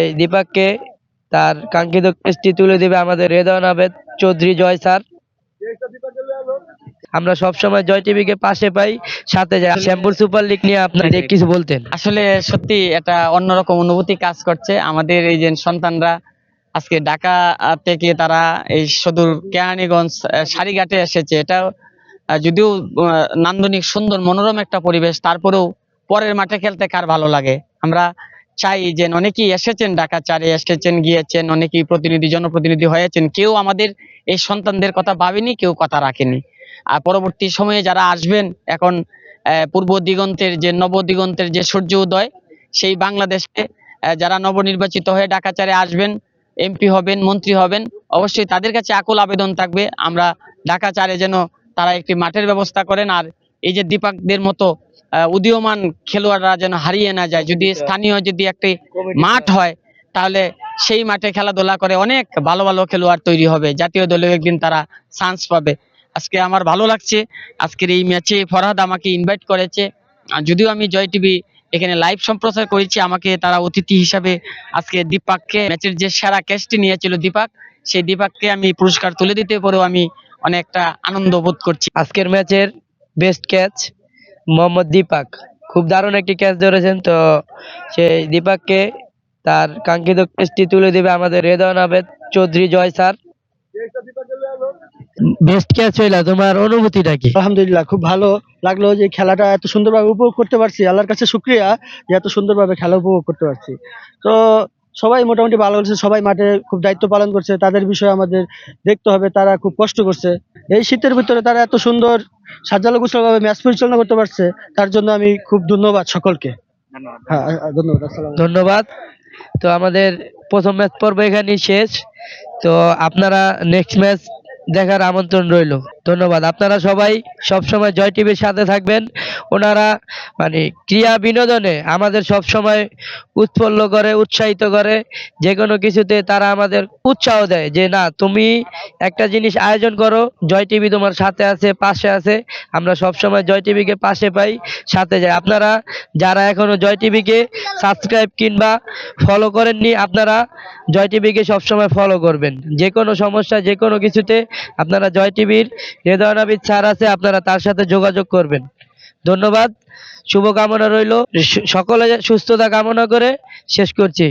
এই দীপাককে তার কাঙ্ক্ষিত কেসটি তুলে দিবে আমাদের রেদওয়ান আবেদ চৌধুরী জয় স্যার। আমরা সবসময় জয় টিভিকে পাশে পাই সাথে যাই। শ্যামপুর সুপার লিগ নিয়ে আপনাদের কিছু বলতেন। আসলে সত্যি এটা অন্যরকম অনুভূতি কাজ করছে। আমাদের এই যে সন্তানরা আজকে ঢাকা থেকে তারা এই সদূর কেরানীগঞ্জ সারিঘাটে এসেছে। এটা যদিও নান্দনিক সুন্দর মনোরম একটা পরিবেশ তারপরেও পরের মাঠে খেলতে কার ভালো লাগে? আমরা চাই যে অনেকেই এসেছেন ঢাকা চারে এসেছেন, গিয়েছেন, অনেকেই প্রতিনিধি, জনপ্রতিনিধি হয়েছেন। কেউ আমাদের এই সন্তানদের কথা ভাবেনি, কেউ কথা রাখেনি। আর পরবর্তী সময়ে যারা আসবেন, এখন পূর্ব দিগন্তের যে নব দিগন্তের যে সূর্য উদয়, সেই বাংলাদেশে যারা নবনির্বাচিত হয়ে ঢাকা চারে আসবেন, এমপি হবেন, মন্ত্রী হবেন, অবশ্যই তাদের কাছে আকুল আবেদন থাকবে। আমরা ঢাকা চারে যেন তারা একটি মাঠের ব্যবস্থা করেন, আর এই যে দীপাকদের মতো আহ, উদীয়মান খেলোয়াড়রা যেন হারিয়ে না যায়। যদি স্থানীয় যদি একটি মাঠ হয় তাহলে সেই মাঠে খেলাধুলা করে অনেক ভালো ভালো খেলোয়াড় তৈরি হবে। জাতীয় দলেও একদিন তারা চান্স পাবে। আজকে আমার ভালো লাগছে। আজকের এই ম্যাচে ফরহাদ আমাকে ইনভাইট করেছে। আর যদিও আমি জয় টিভি এখানে লাইভ সম্প্রচার করেছি আমাকে তারা অতিথি হিসাবে আজকে দীপাককে ম্যাচের যে সেরা ক্যাচটি নিয়েছিল দীপাক সেই দীপাককে আমি পুরস্কার তুলে দিতে পরেও আমি অনেকটা আনন্দ বোধ করছি। আজকের ম্যাচের বেস্ট ক্যাচ মোহাম্মদ দীপাক। খুব দারুণ একটি ক্যাচ ধরেছেন, তো সেই দীপাককে তার কাঙ্ক্ষিত ক্যাচটি তুলে দিবে আমাদের Redwan Abed Chowdhury Joy sir. Best catch হইলা, তোমার অনুভূতিটা কি? আলহামদুলিল্লাহ, খুব ভালো লাগল যে খেলাটা এত সুন্দরভাবে উপভোগ করতে পারছি। আল্লাহর কাছে শুক্রিয়া যে এত সুন্দরভাবে খেলা উপভোগ করতে পারছি। তো সবাই মোটামুটি ভালো করছে, সবাই মাঠে খুব দায়িত্ব পালন করছে, তাদের বিষয়ে আমাদের দেখতে হবে, তারা খুব কষ্ট করছে। এই শীতের ভিতরে তারা এত সুন্দর সাজালো গুছালোভাবে ম্যাচ পরিচালনা করতে পারছে তার জন্য আমি খুব ধন্যবাদ সকলকে। হ্যাঁ হ্যাঁ, ধন্যবাদ ধন্যবাদ। তো আমাদের প্রথম ম্যাচ পর্ব এখানেই শেষ। তো আপনারা নেক্সট ম্যাচ দেখার আমন্ত্রণ রইল। ধন্যবাদ। আপনারা সবাই সব সময় জয় টিভির সাথে থাকবেন। ওনারা মানে ক্রিয়া বিনোদনে আমাদের সব সময় উৎফুল্ল করে, উৎসাহিত করে। যে কোনো কিছুতে তারা আমাদের উৎসাহ দেয় যে, না, তুমি একটা জিনিস আয়োজন করো। জয় টিভি তোমার সাথে আছে, পাশে আছে। আমরা সব সময় জয় টিভিকে পাশে পাই, সাথে যাই। আপনারা যারা এখনও জয় টিভিকে সাবস্ক্রাইব কিংবা ফলো করেননি, আপনারা জয় টিভিকে সবসময় ফলো করবেন। যে কোনো সমস্যা যে কোনো কিছুতে আপনারা জয় টিভির রেদওয়ান ধরনের স্যার আছে, আপনারা তার সাথে যোগাযোগ করবেন। ধন্যবাদ, শুভকামনা রইল। সকলে সুস্থতা কামনা করে শেষ করছি।